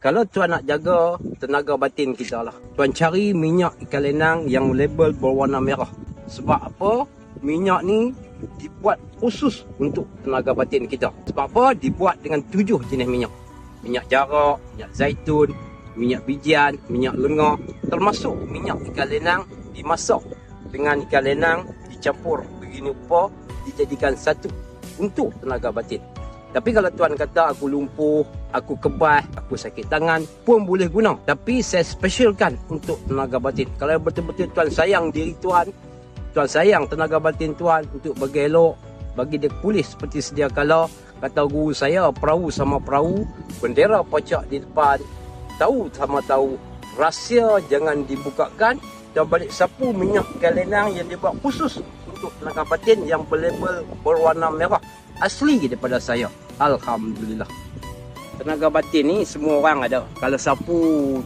Kalau tuan nak jaga tenaga batin kita lah. Tuan cari minyak ikan lenang yang label berwarna merah. Sebab apa? Minyak ni dibuat khusus untuk tenaga batin kita. Sebab apa? Dibuat dengan tujuh jenis minyak. Minyak jarak, minyak zaitun, minyak bijian, minyak lenga. Termasuk minyak ikan lenang dimasak dengan ikan lenang dicampur begini rupa dijadikan satu untuk tenaga batin. Tapi kalau tuan kata aku lumpuh, aku kebas, aku sakit tangan pun boleh guna. Tapi saya specialkan untuk tenaga batin. Kalau betul-betul tuan sayang diri tuan, tuan sayang tenaga batin tuan untuk bagi elok, bagi dia pulih seperti sedia kala. Kata guru saya, perahu sama perahu, bendera pocak di depan, tahu sama tahu. Rahsia jangan dibukakan dan balik sapu minyak ikan lenang yang dibuat khusus untuk tenaga batin yang berlabel berwarna merah asli daripada saya. Alhamdulillah. Tenaga batin ni semua orang ada. Kalau sapu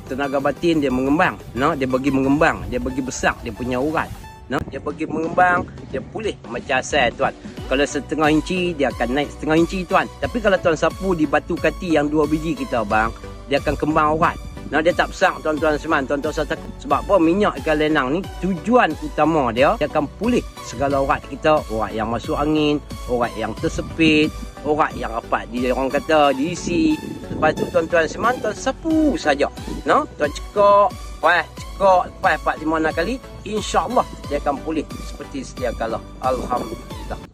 tenaga batin dia mengembang, no, dia bagi mengembang, dia bagi besar dia punya urat. No, dia bagi mengembang, dia pulih macam asal tuan. Kalau setengah inci dia akan naik setengah inci tuan. Tapi kalau tuan sapu di batu kati yang dua biji kita bang, dia akan kembang urat. Nah dia tak besar tuan-tuan seman, tuan-tuan takut. Sebab apa minyak ikan lenang ni tujuan utama dia dia akan pulih segala urat kita, urat yang masuk angin, urat yang tersepit, urat yang rapat di orang kata diisi. Lepas tu tuan-tuan seman tuan sapu saja. No, tuan cekak, lepas cekak, lepas 4 5 6 kali, insya-Allah dia akan pulih seperti sedia kala. Alhamdulillah.